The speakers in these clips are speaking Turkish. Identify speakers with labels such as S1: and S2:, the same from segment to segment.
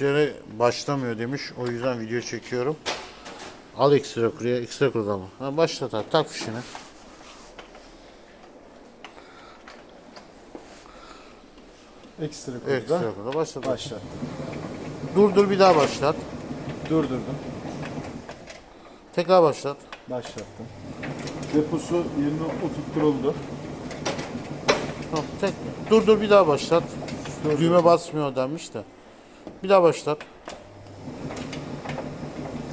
S1: Müşteri başlamıyor demiş. O yüzden video çekiyorum. Al ekstra kuruya, ekstra kuruda mı? Ha, başlat abi. Tak fişini.
S2: Ekstra kurda.
S1: Ekstra kuruda başlat.
S2: Başlattım.
S1: Dur dur bir daha başlat.
S2: Durdurdum.
S1: Tekrar başlat.
S2: Başlattım. Deposu yerine oturtturuldu.
S1: Tamam, tek. Dur dur bir daha başlat. Düğme basmıyor denmiş de. Bir daha başlat.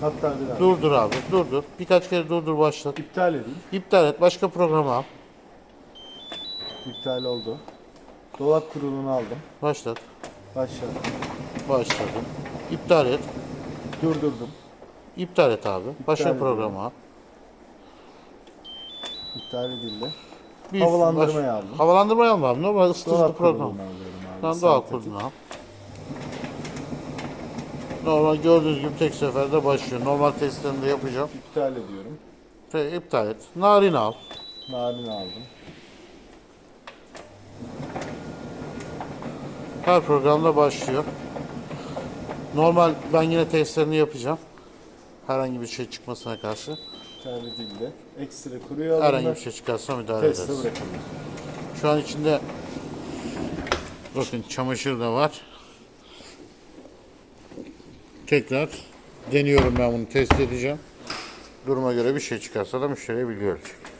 S2: Hatta bir daha.
S1: Dur dur abi. Dur dur. Birkaç kere dur dur başlat.
S2: İptal edeyim.
S1: İptal et. Başka programa al.
S2: İptal oldu. Dolap kurulunu aldım.
S1: Başlat.
S2: Başlattım.
S1: Başladım. İptal et.
S2: Durdurdum.
S1: İptal et abi. Başka
S2: ediyorum.
S1: programa al.
S2: İptal edildi.
S1: Bir
S2: Havalandırmayı aldım.
S1: Havalandırmayı alma abi. Normal ısıtıcı
S2: Dolap
S1: program.
S2: kurulunu alıyorum abi.
S1: Tamam doğal kurulunu al. Normal gördüğünüz gibi tek seferde başlıyor. Normal testlerini de yapacağım.
S2: İptal ediyorum.
S1: Te- İptal et. Narin al.
S2: Narin aldım.
S1: Her programda başlıyor. Normal ben yine testlerini yapacağım. Herhangi bir şey çıkmasına karşı.
S2: İptal edildi. Ekstra kuruyor
S1: Herhangi bir şey çıkarsa müdahale
S2: Teste
S1: ederiz.
S2: bırakıldı.
S1: Şu an içinde bakın çamaşır da var. Tekrar deniyorum ben bunu test edeceğim. Duruma göre bir şey çıkarsa da müşteriye bilgi verecek.